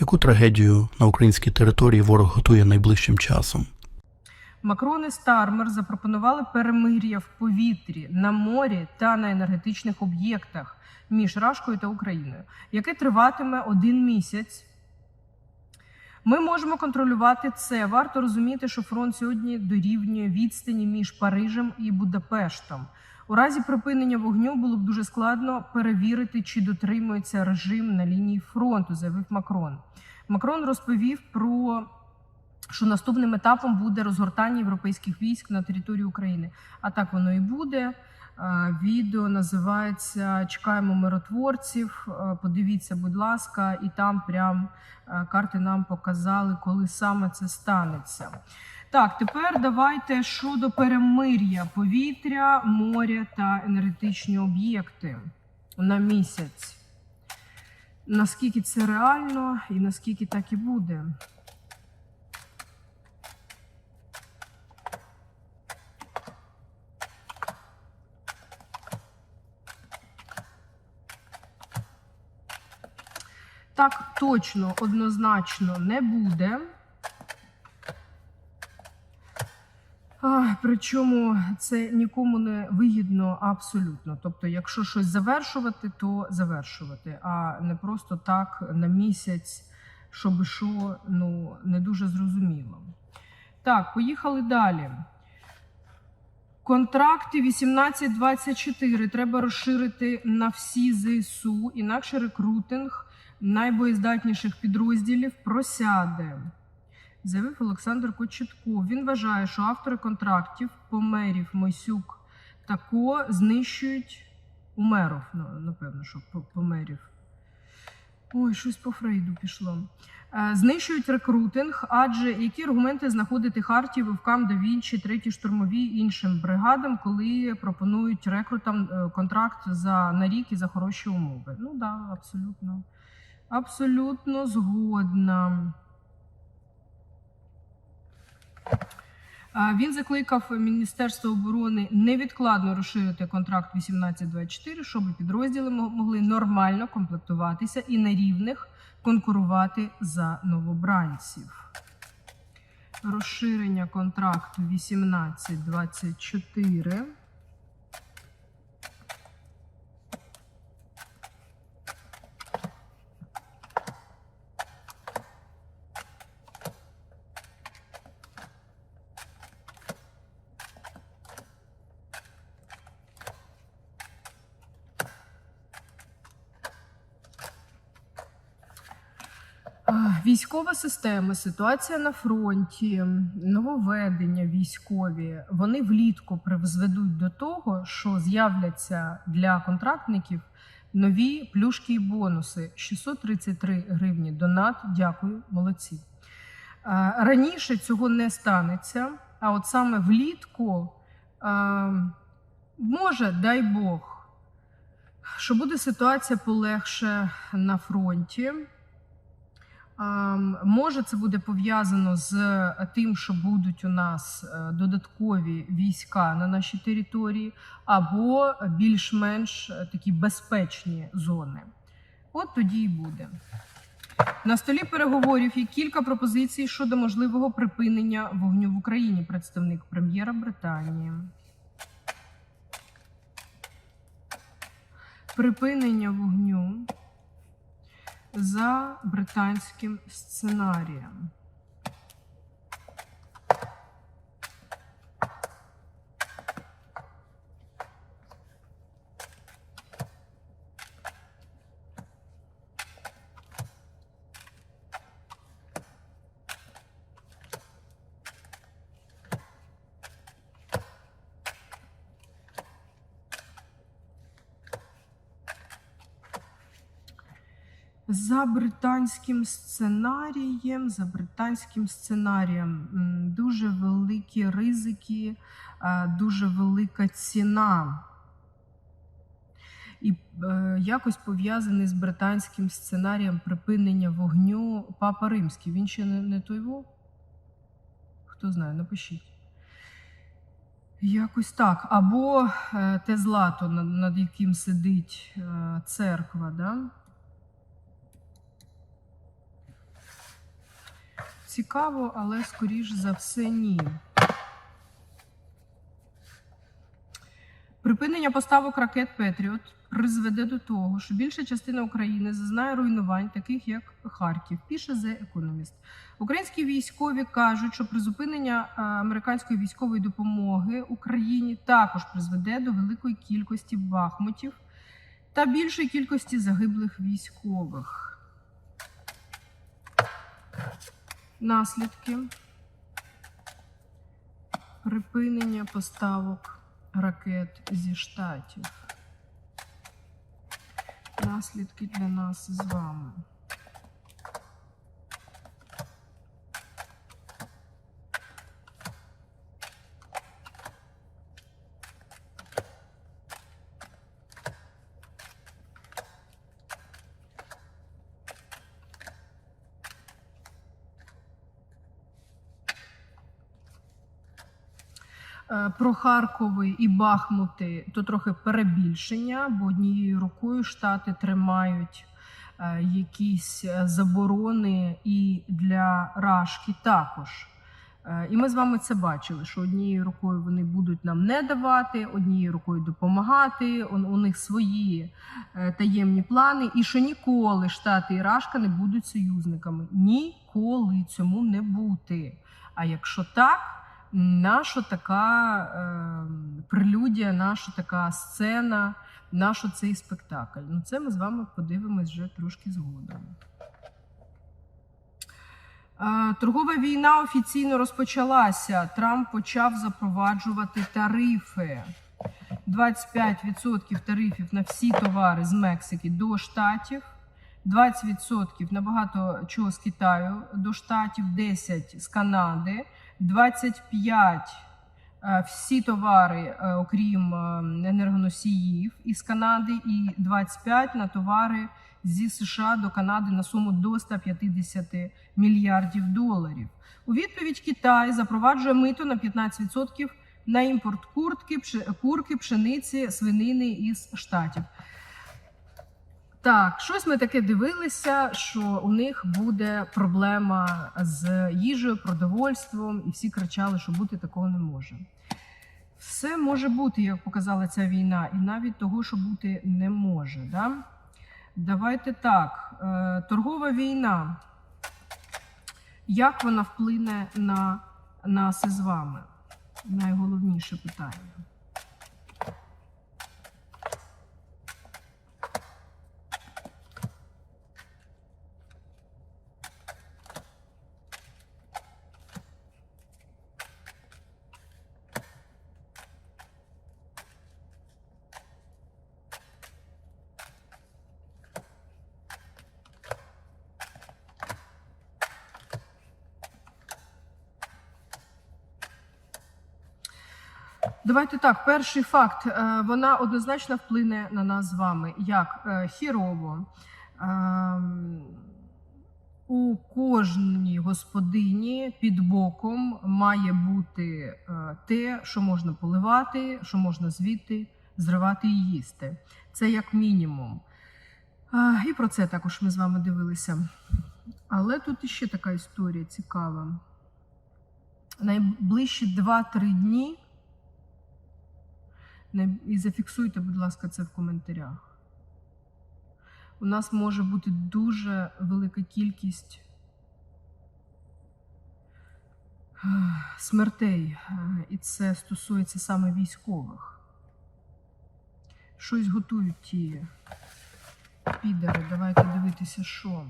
Яку трагедію на українській території ворог готує найближчим часом? Макрон і Стармер запропонували перемир'я в повітрі, на морі та на енергетичних об'єктах між Рашкою та Україною, яке триватиме один місяць. Ми можемо контролювати це. Варто розуміти, що фронт сьогодні дорівнює відстані між Парижем і Будапештом. У разі припинення вогню було б дуже складно перевірити, чи дотримується режим на лінії фронту, заявив Макрон. Макрон розповів про що наступним етапом буде розгортання європейських військ на території України. А так воно і буде. Е, Відео називається Чекаємо миротворців. Е, Подивіться, будь ласка, і там прям е, карти нам показали, коли саме це станеться. Так, тепер давайте щодо перемир'я повітря, моря та енергетичні об'єкти на місяць. Наскільки це реально і наскільки так і буде? Так точно, однозначно не буде. Причому це нікому не вигідно абсолютно. Тобто, якщо щось завершувати, то завершувати, а не просто так на місяць, щоб що, ну не дуже зрозуміло. Так, поїхали далі. Контракти 18-24 треба розширити на всі ЗСУ, інакше рекрутинг найбоєздатніших підрозділів просяде, заявив Олександр Кочетков. Він вважає, що автори контрактів Померів, Мойсюк та Ко знищують умеров. Ну, напевно, що померів. Ой, щось по Фрейду пішло. Е, Знищують рекрутинг, адже які аргументи знаходити Харті, Вовкам, Давінчі, третій штурмові іншим бригадам, коли пропонують рекрутам е, контракт за на рік і за хороші умови? Ну так, да, абсолютно. Абсолютно згодна. Він закликав Міністерство оборони невідкладно розширити контракт 1824, щоб підрозділи могли нормально комплектуватися і на рівних конкурувати за новобранців. Розширення контракту 1824. Військова система, ситуація на фронті, нововведення військові, вони влітку призведуть до того, що з'являться для контрактників нові плюшки і бонуси. 633 гривні донат. Дякую, молодці. Раніше цього не станеться, а от саме влітку може, дай Бог, що буде ситуація полегше на фронті. Може, це буде пов'язано з тим, що будуть у нас е, додаткові війська на нашій території, або більш-менш е, такі безпечні зони. От тоді і буде. На столі переговорів є кілька пропозицій щодо можливого припинення вогню в Україні. Представник прем'єра Британії. Припинення вогню за британським сценарієм. За британським сценарієм, за британським сценарієм дуже великі ризики, е, дуже велика ціна. І е, якось пов'язаний з британським сценарієм припинення вогню Папа Римський. Він ще не, не той вов? Хто знає, напишіть. Якось так. Або е, те злато, над, над яким сидить е, церква. Да? Цікаво, але скоріш за все ні. Припинення поставок ракет Петріот призведе до того, що більша частина України зазнає руйнувань, таких як Харків, пише The Economist. Українські військові кажуть, що призупинення е, американської військової допомоги Україні також призведе до великої кількості бахмутів та більшої кількості загиблих військових. Наслідки припинення поставок ракет зі штатів. Наслідки для нас з вами. Е, Про Харкови і Бахмути то трохи перебільшення, бо однією рукою штати тримають е, якісь е, заборони і для Рашки також. Е, І ми з вами це бачили, що однією рукою вони будуть нам не давати, однією рукою допомагати. У, них свої е, таємні плани, і що ніколи Штати і Рашка не будуть союзниками. Ніколи цьому не бути. А якщо так, наша така е, прелюдія, наша така сцена, наш цей спектакль. Ну, це ми з вами подивимось вже трошки згодом. Е, Торгова війна офіційно розпочалася. Трамп почав запроваджувати тарифи. 25% тарифів на всі товари з Мексики до штатів, 20% на багато чого з Китаю до штатів, 10% з Канади, 25% е, всі товари, е, окрім е, енергоносіїв із Канади, і 25% на товари зі США до Канади на суму до 150 мільярдів доларів. У відповідь Китай запроваджує мито на 15% на імпорт куртки, курки, пшениці, свинини із штатів. Так, щось ми таке дивилися, що у них буде проблема з їжею, продовольством, і всі кричали, що бути такого не може. Все може бути, як показала ця війна, і навіть того, що бути не може. Да? Давайте так. Е, торгова війна. Як вона вплине на нас із вами? Найголовніше питання. Давайте так. Перший факт. Е, Вона однозначно вплине на нас з вами. Як Е, хірово. Ем, У кожній господині під боком має бути е, те, що можна поливати, що можна звідти зривати і їсти. Це як мінімум. І про це також ми з вами дивилися. Але тут іще така історія цікава. Найближчі 2-3 дні. І зафіксуйте, будь ласка, це в коментарях. У нас може бути дуже велика кількість смертей, е, і це стосується саме військових. Щось готують ті підари. Давайте дивитися, що.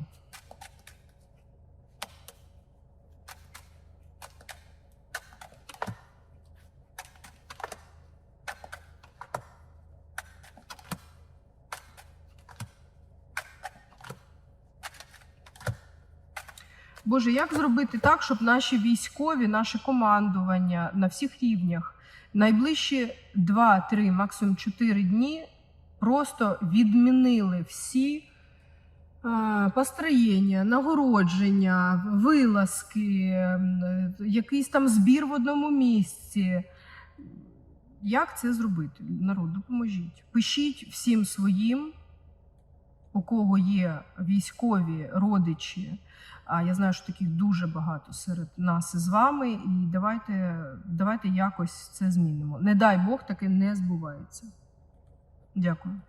Боже, як зробити так, щоб наші військові, наше командування на всіх рівнях найближчі 2-3, максимум 4 дні просто відмінили всі е, построєння, нагородження, вилазки, е, якийсь там збір в одному місці. Як це зробити? Народ, допоможіть. Пишіть всім своїм у кого є військові родичі. А я знаю, що таких дуже багато серед нас з вами. І давайте, давайте якось це змінимо. Не дай Бог, таке не збувається. Дякую.